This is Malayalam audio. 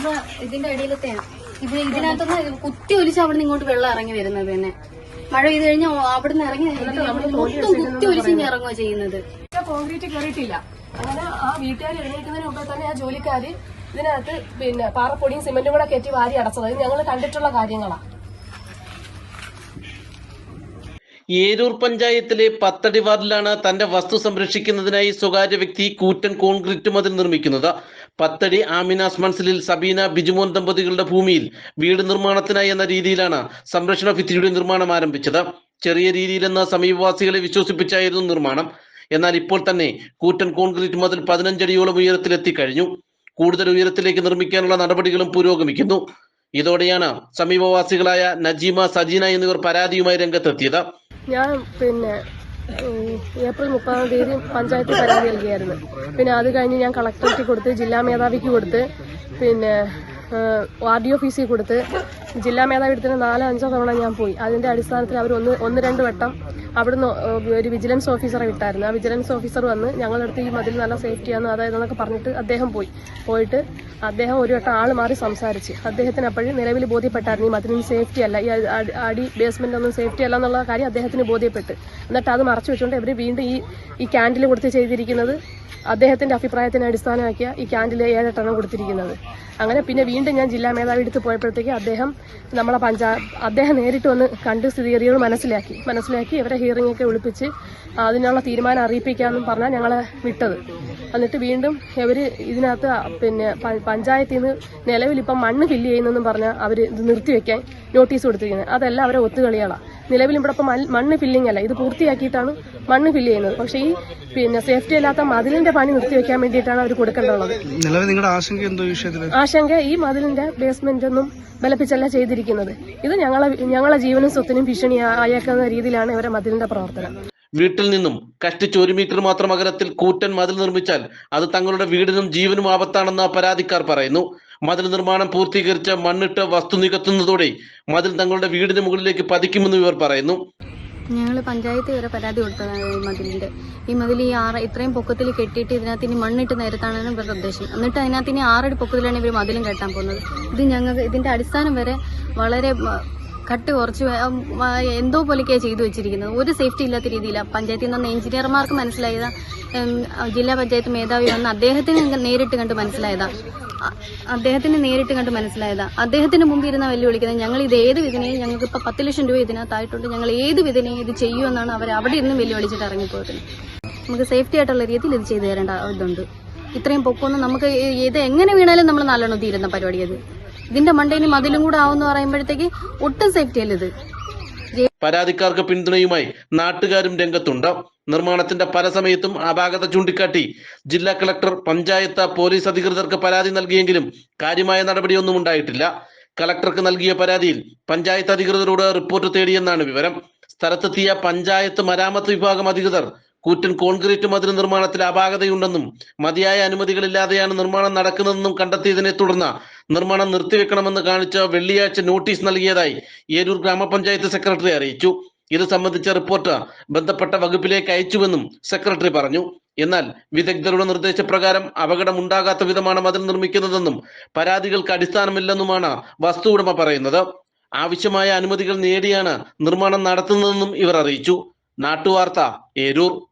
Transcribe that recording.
നമുക്ക് ഇതിന്റെ അടിയിലത്തെ ഇത് ഇതിനകത്തുനിന്ന് കുത്തി ഒലിച്ച് അവിടെ നിന്ന് ഇങ്ങോട്ട് വെള്ളം ഇറങ്ങി വരുന്നത് തന്നെ. മഴ പെയ്ത് കഴിഞ്ഞാൽ അവിടെ നിന്ന് ഇറങ്ങി മൊത്തം കുത്തി ഒലിച്ച് ഇറങ്ങുക ചെയ്യുന്നത്. കോൺക്രീറ്റ് കയറിയിട്ടില്ല അങ്ങനെ ആ വീട്ടുകാർ എഴുന്നേൽക്കുന്നതിന് മുമ്പേ തന്നെ ആ ജോലിക്കാർ ഇതിനകത്ത് പിന്നെ പാറപ്പൊടിയും സിമെന്റും കൂടെ കയറ്റി വാരി അടച്ചത്. ഞങ്ങൾ കണ്ടിട്ടുള്ള കാര്യങ്ങളാണ് ഏരൂർ പഞ്ചായത്തിലെ പത്തടി വാർഡിലാണ് തന്റെ വസ്തു സംരക്ഷിക്കുന്നതിനായി സ്വകാര്യ വ്യക്തി കൂറ്റൻ കോൺക്രീറ്റ് മതിൽ നിർമ്മിക്കുന്നത്. പത്തടി ആമിനാസ് മൺസിലിൽ സബീന ബിജുമോൻ ദമ്പതികളുടെ ഭൂമിയിൽ വീട് നിർമ്മാണത്തിനായി എന്ന രീതിയിലാണ് സംരക്ഷണ ഭിത്തിയുടെ നിർമ്മാണം ആരംഭിച്ചത്. ചെറിയ രീതിയിലെന്ന് സമീപവാസികളെ വിശ്വസിപ്പിച്ചായിരുന്നു നിർമ്മാണം. എന്നാൽ ഇപ്പോൾ തന്നെ കൂറ്റൻ കോൺക്രീറ്റ് മതിൽ പതിനഞ്ചടിയോളം ഉയരത്തിലെത്തിക്കഴിഞ്ഞു കൂടുതൽ ഉയരത്തിലേക്ക് നിർമ്മിക്കാനുള്ള നടപടികളും പുരോഗമിക്കുന്നു. ഇതോടെയാണ് സമീപവാസികളായ നജീമ സജീന എന്നിവർ പരാതിയുമായി രംഗത്തെത്തിയത്. ഞാൻ പിന്നെ ഏപ്രിൽ മുപ്പതാം തീയതി പഞ്ചായത്തിൽ പരാതി നൽകിയായിരുന്നു. പിന്നെ അത് കഴിഞ്ഞ് ഞാൻ കളക്ടറേറ്റിൽ കൊടുത്ത് ജില്ലാ മേധാവിക്ക് കൊടുത്ത് പിന്നെ ആർ ഡി ഓഫീസിൽ കൊടുത്ത് ജില്ലാ മേധാവി എടുത്തിന് നാലോ അഞ്ചോ തവണ ഞാൻ പോയി. അതിന്റെ അടിസ്ഥാനത്തിൽ അവർ ഒന്ന് ഒന്ന് രണ്ട് വട്ടം അവിടുന്ന് ഒരു വിജിലൻസ് ഓഫീസറെ വിട്ടായിരുന്നു. ആ വിജിലൻസ് ഓഫീസർ വന്ന് ഞങ്ങളുടെ ഞങ്ങളടുത്ത് ഈ മതിൽ നല്ല സേഫ്റ്റിയാണ് അതായത് എന്നൊക്കെ പറഞ്ഞിട്ട് അദ്ദേഹം പോയി. പോയിട്ട് അദ്ദേഹം ഒരു വട്ടം ആൾ മാറി സംസാരിച്ച്. അദ്ദേഹത്തിന് അപ്പോഴും നിലവിൽ ബോധ്യപ്പെട്ടായിരുന്നു ഈ മതിലിന് സേഫ്റ്റി അല്ല ഈ അടി- അടി ബേസ്മെന്റ് ഒന്നും സേഫ്റ്റി അല്ല എന്നുള്ള കാര്യം അദ്ദേഹത്തിന് ബോധ്യപ്പെട്ട്. എന്നിട്ട് അത് മറച്ചു വെച്ചുകൊണ്ട് ഇവർ വീണ്ടും ഈ ഈ ക്യാൻഡിൽ കൊടുത്ത് ചെയ്തിരിക്കുന്നത് അദ്ദേഹത്തിന്റെ അഭിപ്രായത്തിനെ അടിസ്ഥാനമാക്കിയ ഈ ക്യാൻഡിൽ ഏഴെട്ടെണ്ണം കൊടുത്തിരിക്കുന്നത്. അങ്ങനെ പിന്നെ വീണ്ടും ഞാൻ ജില്ലാ മേധാവി എടുത്ത് പോയപ്പോഴത്തേക്ക് അദ്ദേഹം നമ്മളെ പഞ്ചാ അദ്ദേഹം നേരിട്ട് വന്ന് കണ്ട് സ്ഥിതിഗതികൾ മനസ്സിലാക്കി. മനസ്സിലാക്കി ഇവരെ ഹിയറിംഗ് ഒക്കെ വിളിപ്പിച്ച് അതിനുള്ള തീരുമാനം അറിയിപ്പിക്കാമെന്നും പറഞ്ഞാൽ ഞങ്ങളെ വിട്ടത്. എന്നിട്ട് വീണ്ടും ഇവർ ഇതിനകത്ത് പിന്നെ പഞ്ചായത്തിൽ നിന്ന് നിലവിൽ ഇപ്പം മണ്ണ് ഫില്ല് ചെയ്യുന്നെന്നും പറഞ്ഞാൽ അവർ ഇത് നിർത്തിവെക്കാൻ നോട്ടീസ് കൊടുത്തിരിക്കുന്നത്. അതെല്ലാം അവരെ ഒത്തുകളികളാണ് നിലവിൽ ഇവിടെ ഇപ്പം മണ്ണ് ഫില്ലിംഗ് അല്ല. ഇത് പൂർത്തിയാക്കിയിട്ടാണ് മണ്ണ് ഫില്ല് ചെയ്യുന്നത്. പക്ഷേ ഈ പിന്നെ സേഫ്റ്റി അല്ലാത്ത മതിലിന്റെ പണി നിർത്തിവെക്കാൻ വേണ്ടിയിട്ടാണ് അവർ കൊടുക്കേണ്ടത് നിലവിൽ നിങ്ങളുടെ ആശങ്ക എന്തോ ആശങ്ക ഈ മതിലിന്റെ ബേസ്മെന്റ് ഒന്നും ബലപ്പിച്ചല്ല ചെയ്തിരിക്കുന്നത്. ഇത് ഞങ്ങളെ ഞങ്ങളെ ജീവനും സ്വത്തിനും ഭീഷണി ആയേക്കുന്ന രീതിയിലാണ് ഇവരെ മതിലിന്റെ പ്രവർത്തനം. വീട്ടിൽ നിന്നും കഷ്ടിച്ച് ഒരു മീറ്റർ മാത്രം അകലത്തിൽ കൂറ്റൻ മതിൽ നിർമ്മിച്ചാൽ അത് തങ്ങളുടെ വീടിനും ജീവനും ആപത്താണെന്ന് പരാതിക്കാർ പറയുന്നു. മതിൽ നിർമ്മാണം പൂർത്തീകരിച്ച മണ്ണിട്ട് വസ്തു നികത്തുന്നതോടെ മതിൽ തങ്ങളുടെ വീടിന് മുകളിലേക്ക് പതിക്കുമെന്ന് ഇവർ പറയുന്നു. ഞങ്ങൾ പഞ്ചായത്ത് വരെ പരാതി കൊടുത്തതാണ് ഈ മതിലിന്റെ. ഈ മതിൽ ഈ ആറ് ഇത്രയും പൊക്കത്തിൽ കെട്ടിയിട്ട് ഇതിനകത്ത് ഇനി മണ്ണിട്ട് നിരത്താണ് ഇവരുടെ ഉദ്ദേശം. എന്നിട്ട് അതിനകത്ത് ഇനി ആറടി പൊക്കത്തിലാണ് ഇവർ മതിലും കെട്ടാൻ പോകുന്നത്. ഇത് ഞങ്ങൾക്ക് ഇതിന്റെ അടിസ്ഥാനം വരെ വളരെ കട്ട് കുറച്ച് എന്തോ പോലെയൊക്കെയാണ് ചെയ്തു വെച്ചിരിക്കുന്നത്. ഒരു സേഫ്റ്റി ഇല്ലാത്ത രീതിയിലാണ് പഞ്ചായത്തിൽ നിന്ന് എഞ്ചിനീയർമാർക്ക് മനസ്സിലായത്. ജില്ലാ പഞ്ചായത്ത് മേധാവി വന്ന് അദ്ദേഹത്തിന് നേരിട്ട് കണ്ട് മനസ്സിലായതാ. അദ്ദേഹത്തിന് നേരിട്ട് കണ്ട് മനസ്സിലായതാ. അദ്ദേഹത്തിന് മുമ്പ് ഇരുന്ന വെല്ലുവിളിക്കുന്നത്. ഞങ്ങൾ ഇത് ഏത് വിധനയും ഞങ്ങൾക്ക് ഇപ്പം പത്ത് ലക്ഷം രൂപ ഇതിനകത്തായിട്ടുണ്ട്. ഞങ്ങൾ ഏത് വിധനയും ഇത് ചെയ്യുമെന്നാണ് അവർ അവിടെ ഇരുന്ന് വെല്ലുവിളിച്ചിട്ട് ഇറങ്ങിപ്പോയത്. നമുക്ക് സേഫ്റ്റി ആയിട്ടുള്ള രീതിയിൽ ഇത് ചെയ്തു തരേണ്ട ഇതുണ്ട്. ഇത്രയും പൊക്കമൊന്നും നമുക്ക് ഇത് എങ്ങനെ വീണാലും നമ്മൾ നല്ലോണം തീരുന്ന പരിപാടി അത് ഇതിന്റെ മണ്ടയിൽ മതിലും കൂടെ ആവുമെന്ന് പറയുമ്പോഴത്തേക്ക് ഒട്ടും സേഫ്റ്റി അല്ല ഇത്. പരാതിക്കാർക്ക് പിന്തുണയുമായി നാട്ടുകാരും രംഗത്തുണ്ട്. നിർമ്മാണത്തിന്റെ പല സമയത്തും അപാകത ചൂണ്ടിക്കാട്ടി ജില്ലാ കളക്ടർ പഞ്ചായത്ത് പോലീസ് അധികൃതർക്ക് പരാതി നൽകിയെങ്കിലും കാര്യമായ നടപടിയൊന്നും ഉണ്ടായിട്ടില്ല. കളക്ടർക്ക് നൽകിയ പരാതിയിൽ പഞ്ചായത്ത് അധികൃതരോട് റിപ്പോർട്ട് തേടിയെന്നാണ് വിവരം. സ്ഥലത്തെത്തിയ പഞ്ചായത്ത് മരാമത്ത് വിഭാഗം അധികൃതർ കൂറ്റൻ കോൺക്രീറ്റ് മതിൽ നിർമ്മാണത്തിൽ അപാകതയുണ്ടെന്നും മതിയായ അനുമതികളില്ലാതെയാണ് നിർമ്മാണം നടക്കുന്നതെന്നും കണ്ടെത്തിയതിനെ തുടർന്ന് നിർമ്മാണം നിർത്തിവെക്കണമെന്ന് കാണിച്ച വെള്ളിയാഴ്ച നോട്ടീസ് നൽകിയതായി ഏരൂർ ഗ്രാമപഞ്ചായത്ത് സെക്രട്ടറി അറിയിച്ചു. ഇത് സംബന്ധിച്ച റിപ്പോർട്ട് ബന്ധപ്പെട്ട വകുപ്പിലേക്ക് അയച്ചുവെന്നും സെക്രട്ടറി പറഞ്ഞു. എന്നാൽ വിദഗ്ധരുടെ നിർദ്ദേശപ്രകാരം അപകടം ഉണ്ടാകാത്ത വിധമാണ് മതിൽ നിർമ്മിക്കുന്നതെന്നും പരാതികൾക്ക് അടിസ്ഥാനമില്ലെന്നുമാണ് വസ്തു ഉടമ പറയുന്നത്. ആവശ്യമായ അനുമതികൾ നേടിയാണ് നിർമ്മാണം നടത്തുന്നതെന്നും ഇവർ അറിയിച്ചു. നാട്ടുവാർത്ത ഏരൂർ.